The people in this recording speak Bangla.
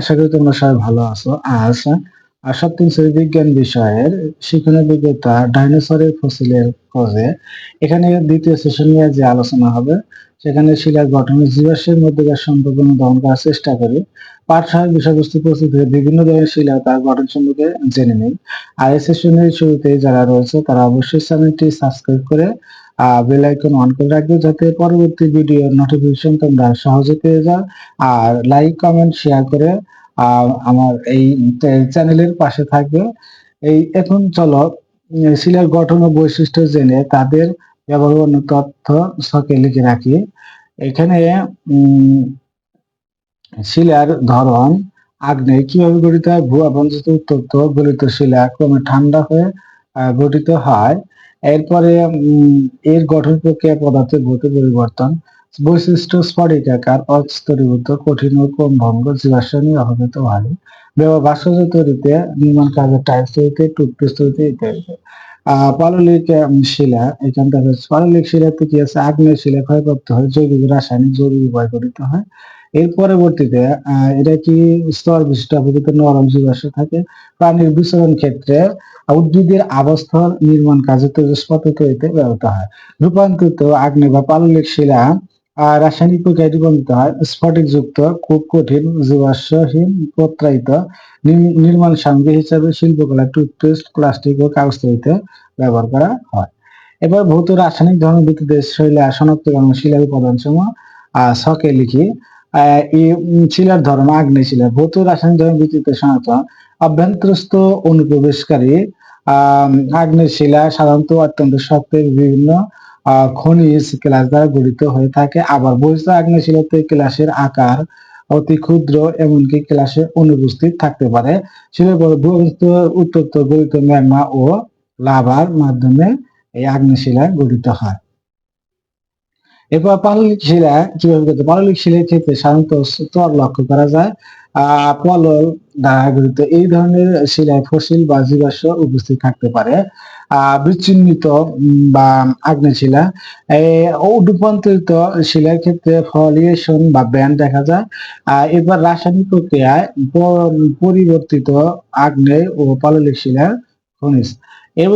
আশা করি তোমরা সবাই ভালো আছো, আজ সপ্তম বিষয়ের শিক্ষণীয় বিজ্ঞতা ডাইনোসরের ফসিলের খোঁজে। এখানে দ্বিতীয় সেশন নিয়ে যে আলোচনা হবে, সেখানে শিলার গঠনের জীবাশ্মের মধ্যকার সম্পর্ক করার চেষ্টা করি। পাঠ সহায়ক বিষয়বস্তু প্রস্তুত হয়ে বিভিন্ন ধরনের শিলা তার গঠন সম্পর্কে জেনে নিই। আর এই সেশনের শুরুতে যারা রয়েছে, তারা অবশ্যই চ্যানেলটি সাবস্ক্রাইব করে বেল আইকন অন করে রাখবে যাতে পরবর্তী ভিডিওর নোটিফিকেশন তোমরা সহজে পেয়ে যাও। আর লাইক কমেন্ট শেয়ার করে আমার এই চ্যানেলের পাশে থাকবে। এই, এখন চলো শিলার গঠন ও বৈশিষ্ট্য জেনে তাদের ব্যবহারন্য তথ্য ছকে লিখে রাখি। এখানে শিলার ধরন, আগ্নেয় কীভাবে গঠিত হয় ভূ আবঞ্চিত উত্তপ্ত, গলিত শিলা ক্রমে ঠান্ডা হয়ে গঠিত হয়। এরপরে এর গঠন প্রক্রিয়া পদার্থের গতি পরিবর্তন, বৈশিষ্ট্য স্ফটিকাকার অস্তরীভূত কঠিন ও কম ভঙ্গ জীবাশ্ম অবগত ভালো ব্যবহার ভাস্কর্য তৈরিতে নির্মাণ কাজের টাইলস তৈরিতে, টুথপেস্ট তৈরিতে ইত্যাদি পাললিক শিলা, এখান থেকে পাললিক শিলাতে কি আছে আগ্নেয় শিলা ক্ষয়প্রাপ্ত হয়, জৈবিক রাসায়নিক জৈবিক উপায় গঠিত হয়। এর পরবর্তীতে এটা কি স্তর বিশিষ্ট অপেক্ষিত নরম জীবাশ্ম থাকে? প্রাণীর বিচরণ ক্ষেত্রে উদ্ভিদের আবাসস্থল নির্মাণ কাজে তেজস্পত তৈরিতে ব্যবহৃত হয়। রূপান্তরিত আগ্নেয় বা পাললিক শিলা রাসায়নিক প্রক্রিয়ায় রূপান্তরিত হয় স্ফটিক খুব কঠিন জীবাশ্মহীন প্রত্রায়িত নি- নির্মাণ সামগ্রী হিসাবে শিল্পকলা টুথপেস্ট প্লাস্টিক ও কাগজ তৈরিতে ব্যবহার করা হয়। এবার ভৌত রাসায়নিক শিলার উপাদান আহ, ছকে লিখি। শিলার ধর্ম আগ্নেয় শিলা। ভৌত রাসায়নিক ধর্মের ভিত্তিতে শনাক্ত অভ্যন্তরস্থ অনুপ্রবেশকারী আহ আগ্নেয় শিলা সাধারণত অত্যন্ত শক্ত বিভিন্ন খনিজ ক্লাস দ্বারা গঠিত হয়ে থাকে। আবার বহিষ্ঠ আগ্নেয় শিলাতে ক্লাসের আকার অতি ক্ষুদ্র, এমনকি ক্লাসে অনুপস্থিত থাকতে পারে। শিলার উত্তপ্ত গলিত ম্যাগমা ও লাভার মাধ্যমে এই আগ্নেয় শিলা গঠিত হয়। এরপর পাললিক শিলা কীভাবে গঠিত? পাললিক শিলার ক্ষেত্রে সাধারণত স্তর লক্ষ্য করা যায়। আহ, পলল দ্বারা গঠিত এই ধরনের শিলায় ফসিল বা জীবাশ্ম উপস্থিত থাকতে পারে। বিচ্ছিন্নিত বা আগ্নেয় শিলা এই রূপান্তরিত শিলার ক্ষেত্রে ফলিয়েশন বা ব্যান্ড দেখা যায়। এবার রাসায়নিক প্রক্রিয়ায় পরিবর্তিত আগ্নেয় ও পাললিক শিলার খনিজ। এবং